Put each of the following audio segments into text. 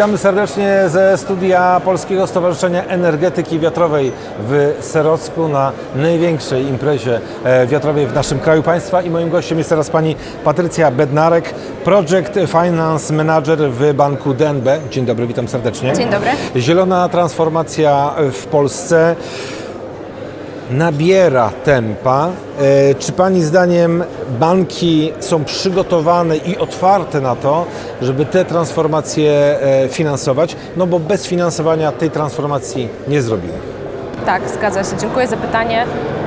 Witamy serdecznie ze studia Polskiego Stowarzyszenia Energetyki Wiatrowej w Serocku na największej imprezie e, wiatrowej w naszym kraju państwa i moim gościem jest teraz pani Patrycja Bednarek, Project Finance Manager w banku DNB. Dzień dobry, witam serdecznie. Dzień dobry. Zielona transformacja w Polsce nabiera tempa. E, Czy Pani zdaniem banki są przygotowane i otwarte na to, żeby te transformacje e, finansować? No bo bez finansowania tej transformacji nie zrobimy. Tak, zgadza się. Dziękuję za pytanie.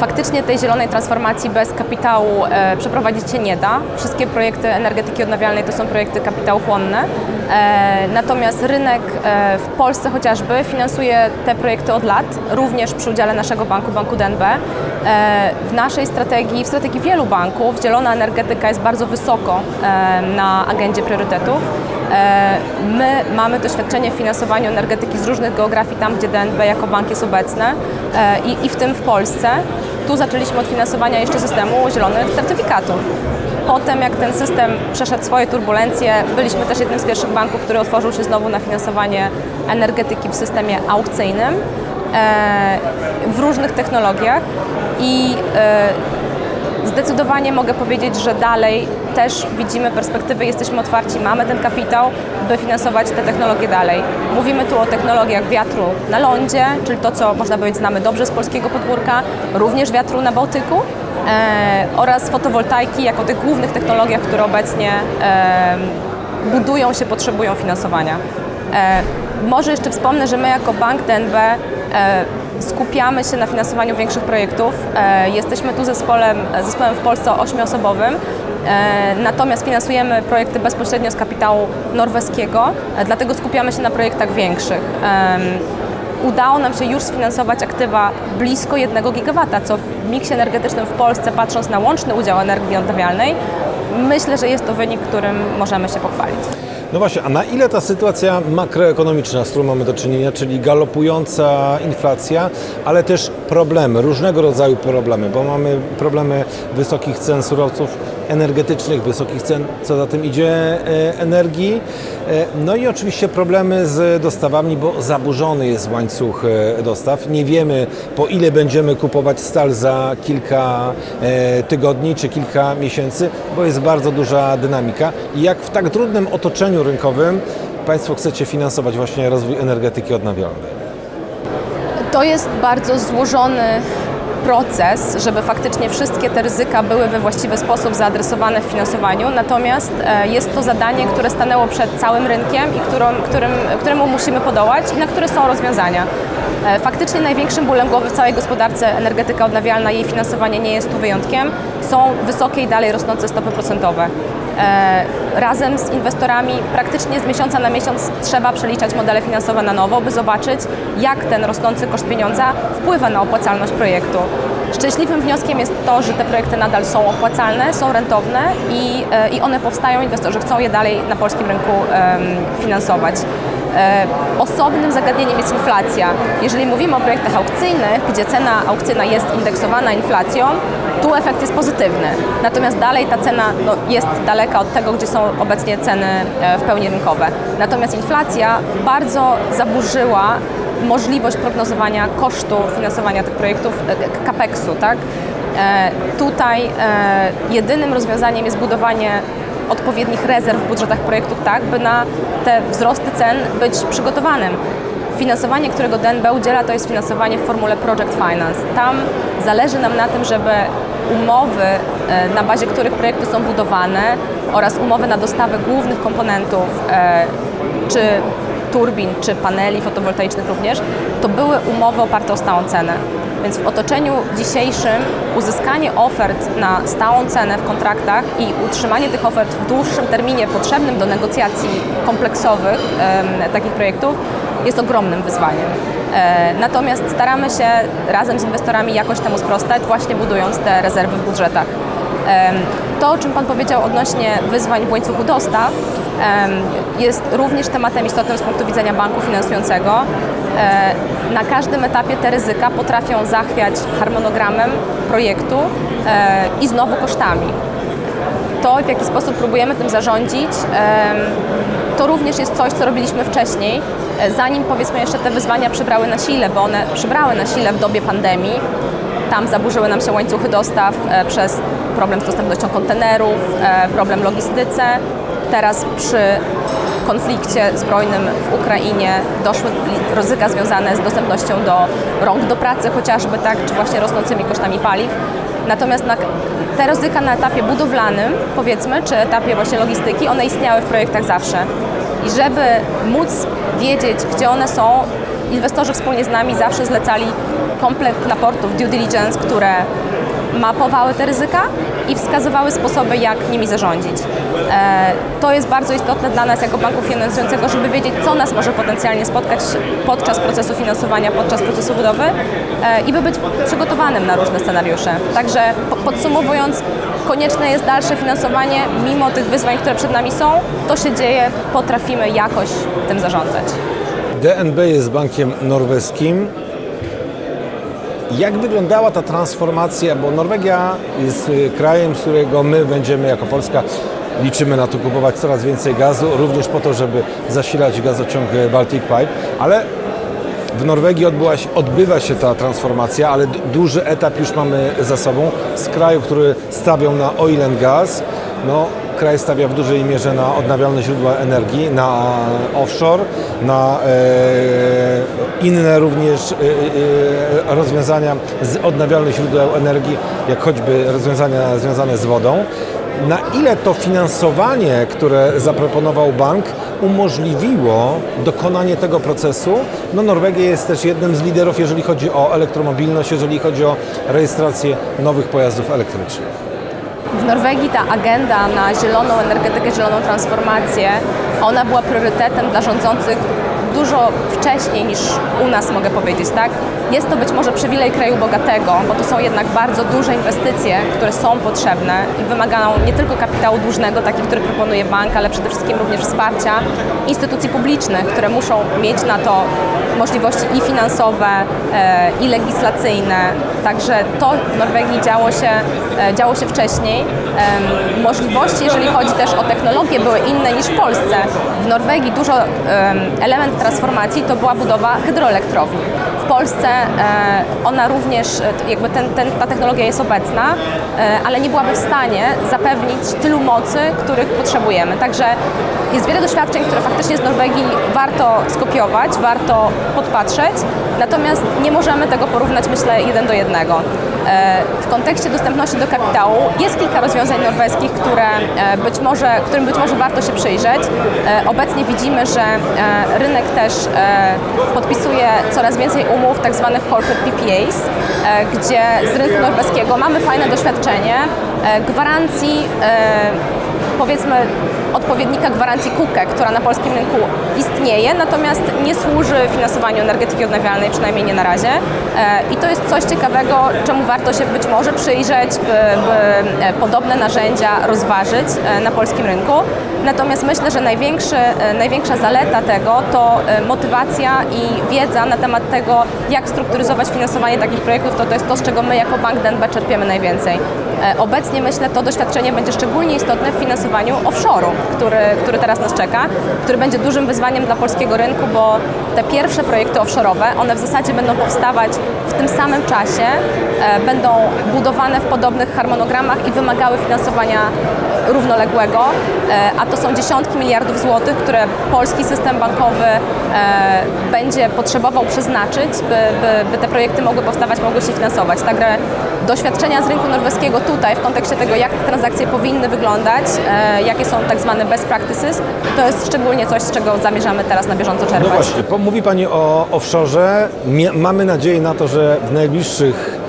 Faktycznie tej zielonej transformacji bez kapitału e, przeprowadzić się nie da. Wszystkie projekty energetyki odnawialnej to są projekty kapitałchłonne. E, natomiast rynek e, w Polsce chociażby finansuje te projekty od lat, również przy udziale naszego banku, Banku DNB. E, w naszej strategii, w strategii wielu banków, zielona energetyka jest bardzo wysoko na agendzie priorytetów. My mamy doświadczenie w finansowaniu energetyki z różnych geografii, tam gdzie DNB jako bank jest obecny i, i w tym w Polsce. Tu zaczęliśmy od finansowania jeszcze systemu zielonych certyfikatów. Potem, jak ten system przeszedł swoje turbulencje, byliśmy też jednym z pierwszych banków, który otworzył się znowu na finansowanie energetyki w systemie aukcyjnym e, w różnych technologiach i e, Zdecydowanie mogę powiedzieć, że dalej też widzimy perspektywy, jesteśmy otwarci, mamy ten kapitał, by finansować te technologie dalej. Mówimy tu o technologiach wiatru na lądzie, czyli to, co można powiedzieć znamy dobrze z polskiego podwórka, również wiatru na Bałtyku e, oraz fotowoltaiki jako tych głównych technologiach, które obecnie e, budują się, potrzebują finansowania. E, może jeszcze wspomnę, że my jako bank DNB e, skupiamy się na finansowaniu większych projektów. E, jesteśmy tu zespołem, zespołem w Polsce ośmiosobowym, e, natomiast finansujemy projekty bezpośrednio z kapitału norweskiego, e, dlatego skupiamy się na projektach większych. Udało nam się już sfinansować aktywa blisko 1 gigawata, co w miksie energetycznym w Polsce, patrząc na łączny udział energii odnawialnej, myślę, że jest to wynik, którym możemy się pochwalić. No właśnie, a na ile ta sytuacja makroekonomiczna, z którą mamy do czynienia, czyli galopująca inflacja, ale też problemy, różnego rodzaju problemy, bo mamy problemy wysokich cen surowców energetycznych, wysokich cen, co za tym idzie, e, energii, e, no i oczywiście problemy z dostawami, bo zaburzony jest łańcuch e, dostaw. Nie wiemy, po ile będziemy kupować stal za kilka tygodni czy kilka miesięcy, bo jest bardzo duża dynamika. I jak w tak trudnym otoczeniu rynkowym Państwo chcecie finansować właśnie rozwój energetyki odnawialnej? To jest bardzo złożony proces, żeby faktycznie wszystkie te ryzyka były we właściwy sposób zaadresowane w finansowaniu, natomiast e, jest to zadanie, które stanęło przed całym rynkiem i którą, którym, któremu musimy podołać i na które są rozwiązania. E, Faktycznie największym bólem głowy w całej gospodarce energetyka odnawialna, jej finansowanie nie jest tu wyjątkiem, są wysokie i dalej rosnące stopy procentowe. E, Razem z inwestorami praktycznie z miesiąca na miesiąc trzeba przeliczać modele finansowe na nowo, by zobaczyć, jak ten rosnący koszt pieniądza wpływa na opłacalność projektu. Szczęśliwym wnioskiem jest to, że te projekty nadal są opłacalne, są rentowne i, e, i one powstają, inwestorzy chcą je dalej na polskim rynku em, finansować. E, Osobnym zagadnieniem jest inflacja. Jeżeli mówimy o projektach aukcyjnych, gdzie cena aukcyjna jest indeksowana inflacją, tu efekt jest pozytywny. Natomiast dalej ta cena no, jest daleka od tego, gdzie są obecnie ceny e, w pełni rynkowe. Natomiast inflacja bardzo zaburzyła możliwość prognozowania kosztu finansowania tych projektów, e, capex-u, tak? Tutaj jedynym rozwiązaniem jest budowanie odpowiednich rezerw w budżetach projektów tak, by na te wzrosty cen być przygotowanym. Finansowanie, którego DNB udziela, to jest finansowanie w formule Project Finance. Tam zależy nam na tym, żeby umowy, e, na bazie których projekty są budowane oraz umowy na dostawę głównych komponentów, e, czy turbin, czy paneli fotowoltaicznych również, to były umowy oparte o stałą cenę. Więc w otoczeniu dzisiejszym uzyskanie ofert na stałą cenę w kontraktach i utrzymanie tych ofert w dłuższym terminie potrzebnym do negocjacji kompleksowych em, takich projektów jest ogromnym wyzwaniem. E, natomiast staramy się razem z inwestorami jakoś temu sprostać, właśnie budując te rezerwy w budżetach. Em, To, o czym Pan powiedział odnośnie wyzwań w łańcuchu dostaw, jest również tematem istotnym z punktu widzenia banku finansującego. E, Na każdym etapie te ryzyka potrafią zachwiać harmonogramem projektu e, i znowu kosztami. to, w jaki sposób próbujemy tym zarządzić, to również jest coś, co robiliśmy wcześniej, e, zanim powiedzmy jeszcze te wyzwania przybrały na sile, bo one przybrały na sile w dobie pandemii. Tam zaburzyły nam się łańcuchy dostaw przez problem z dostępnością kontenerów, problem logistyce. Teraz przy konflikcie zbrojnym w Ukrainie doszły ryzyka związane z dostępnością do rąk do pracy chociażby, tak, czy właśnie rosnącymi kosztami paliw. Natomiast na, te ryzyka na etapie budowlanym, powiedzmy, czy etapie właśnie logistyki, one istniały w projektach zawsze. I żeby móc wiedzieć, gdzie one są, inwestorzy wspólnie z nami zawsze zlecali komplet raportów due diligence, które mapowały te ryzyka i wskazywały sposoby, jak nimi zarządzić. E, To jest bardzo istotne dla nas jako banku finansującego, żeby wiedzieć, co nas może potencjalnie spotkać podczas procesu finansowania, podczas procesu budowy e, i by być przygotowanym na różne scenariusze. Także po- podsumowując, konieczne jest dalsze finansowanie, mimo tych wyzwań, które przed nami są, to się dzieje, potrafimy jakoś tym zarządzać. DNB jest bankiem norweskim. Jak wyglądała ta transformacja, bo Norwegia jest y, krajem, z którego my będziemy jako Polska liczymy na to kupować coraz więcej gazu, również po to, żeby zasilać gazociąg y, Baltic Pipe, ale w Norwegii odbyła się, odbywa się ta transformacja, ale duży etap już mamy za sobą. Z kraju, który stawiał na oil and gas, no, kraj stawia w dużej mierze na odnawialne źródła energii, na offshore, na e, inne również e, e, rozwiązania z odnawialnych źródeł energii, jak choćby rozwiązania związane z wodą. Ile to finansowanie, które zaproponował bank, umożliwiło dokonanie tego procesu? No Norwegia jest też jednym z liderów, jeżeli chodzi o elektromobilność, jeżeli chodzi o rejestrację nowych pojazdów elektrycznych. W Norwegii ta agenda na zieloną energetykę, zieloną transformację, ona była priorytetem dla rządzących dużo wcześniej niż u nas, mogę powiedzieć, tak? Jest to być może przywilej kraju bogatego, bo to są jednak bardzo duże inwestycje, które są potrzebne i wymagają nie tylko kapitału dłużnego, taki, który proponuje bank, ale przede wszystkim również wsparcia instytucji publicznych, które muszą mieć na to możliwości i finansowe, e, i legislacyjne. Także to w Norwegii działo się, e, działo się wcześniej. Możliwości, jeżeli chodzi też o technologię, były inne niż w Polsce. W Norwegii dużo em, element transformacji to była budowa hydroelektrowni. W Polsce ona również, e, jakby ten, ten, ta technologia jest obecna, e, ale nie byłaby w stanie zapewnić tylu mocy, których potrzebujemy. Także jest wiele doświadczeń, które faktycznie z Norwegii warto skopiować, warto podpatrzeć, natomiast nie możemy tego porównać, myślę, jeden do jednego. E, W kontekście dostępności do kapitału jest kilka rozwiązań norweskich, które e, być może, którym być może warto się przyjrzeć. E, Obecnie widzimy, że rynek też podpisuje coraz więcej umów, tak zwanych corporate PPAs, gdzie z rynku norweskiego mamy fajne doświadczenie gwarancji powiedzmy odpowiednika gwarancji KUKE, która na polskim rynku istnieje, natomiast nie służy finansowaniu energetyki odnawialnej, przynajmniej nie na razie. E, I to jest coś ciekawego, czemu warto się być może przyjrzeć, by, by e, podobne narzędzia rozważyć e, na polskim rynku. Natomiast myślę, że największa zaleta tego to motywacja i wiedza na temat tego, jak strukturyzować finansowanie takich projektów, to to jest to, z czego my jako Bank DNB czerpiemy najwięcej. E, Obecnie myślę, to doświadczenie będzie szczególnie istotne w finansowaniu offshore'u, który, który teraz nas czeka, który będzie dużym wyzwaniem dla polskiego rynku, bo te pierwsze projekty offshore'owe, one w zasadzie będą powstawać w tym samym czasie, e, będą budowane w podobnych harmonogramach i wymagały finansowania równoległego, e, a to są dziesiątki miliardów złotych, które polski system bankowy e, będzie potrzebował przeznaczyć, by, by, by te projekty mogły powstawać, mogły się finansować. Także doświadczenia z rynku norweskiego tutaj w kontekście tego, jak transakcje powinny wyglądać, e, jakie są tak zwane best practices, to jest szczególnie coś, z czego zamierzamy teraz na bieżąco czerpać. No właśnie, mówi Pani o offshore. Mamy nadzieję na to, że w najbliższych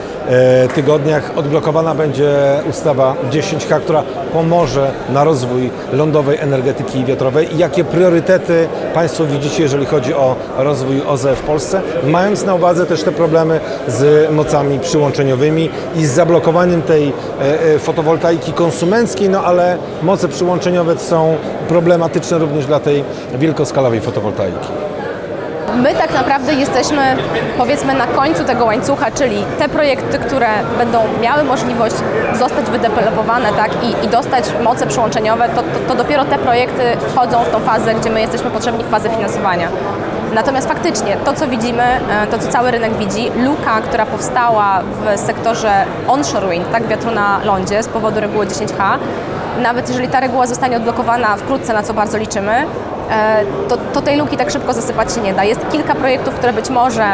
tygodniach odblokowana będzie ustawa 10H, która pomoże na rozwój lądowej energetyki wiatrowej. Jakie priorytety Państwo widzicie, jeżeli chodzi o rozwój OZE w Polsce, mając na uwadze też te problemy z mocami przyłączeniowymi i z zablokowaniem tej e, e, fotowoltaiki konsumenckiej, no ale moce przyłączeniowe są problematyczne również dla tej wielkoskalowej fotowoltaiki. My tak naprawdę jesteśmy powiedzmy na końcu tego łańcucha, czyli te projekty, które będą miały możliwość zostać wydevelopowane tak, i, i dostać moce przyłączeniowe, to, to, to dopiero te projekty wchodzą w tą fazę, gdzie my jesteśmy potrzebni w fazę finansowania. Natomiast faktycznie to, co widzimy, e, to, co cały rynek widzi, luka, która powstała w sektorze onshore wind, tak, wiatru na lądzie z powodu reguły 10H, nawet jeżeli ta reguła zostanie odblokowana wkrótce, na co bardzo liczymy, to, to tej luki tak szybko zasypać się nie da. Jest kilka projektów, które być może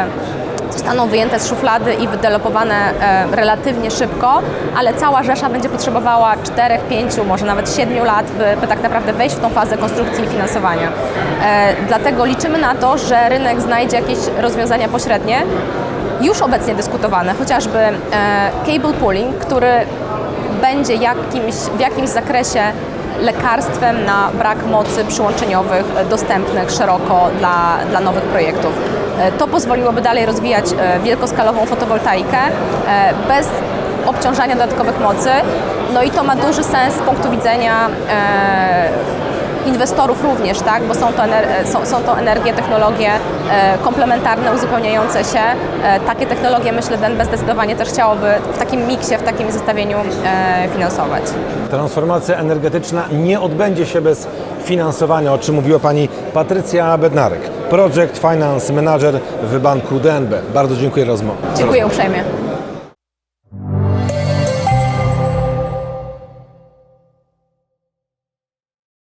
zostaną wyjęte z szuflady i wydelopowane e, relatywnie szybko, ale cała rzesza będzie potrzebowała 4, 5, może nawet 7 lat, by, by tak naprawdę wejść w tą fazę konstrukcji i finansowania. E, dlatego liczymy na to, że rynek znajdzie jakieś rozwiązania pośrednie, już obecnie dyskutowane, chociażby e, cable pooling, który będzie jakimś, w jakimś zakresie lekarstwem na brak mocy przyłączeniowych dostępnych szeroko dla, dla nowych projektów. E, To pozwoliłoby dalej rozwijać e, wielkoskalową fotowoltaikę e, bez obciążania dodatkowych mocy. No i to ma duży sens z punktu widzenia inwestorów również, tak? bo są to, ener- są, są to energie, technologie e, komplementarne, uzupełniające się. E, takie technologie, myślę, DNB zdecydowanie też chciałoby w takim miksie, w takim zestawieniu e, finansować. Transformacja energetyczna nie odbędzie się bez finansowania, o czym mówiła Pani Patrycja Bednarek, Project Finance Manager w banku DNB. Bardzo dziękuję za rozmowę. Dziękuję uprzejmie.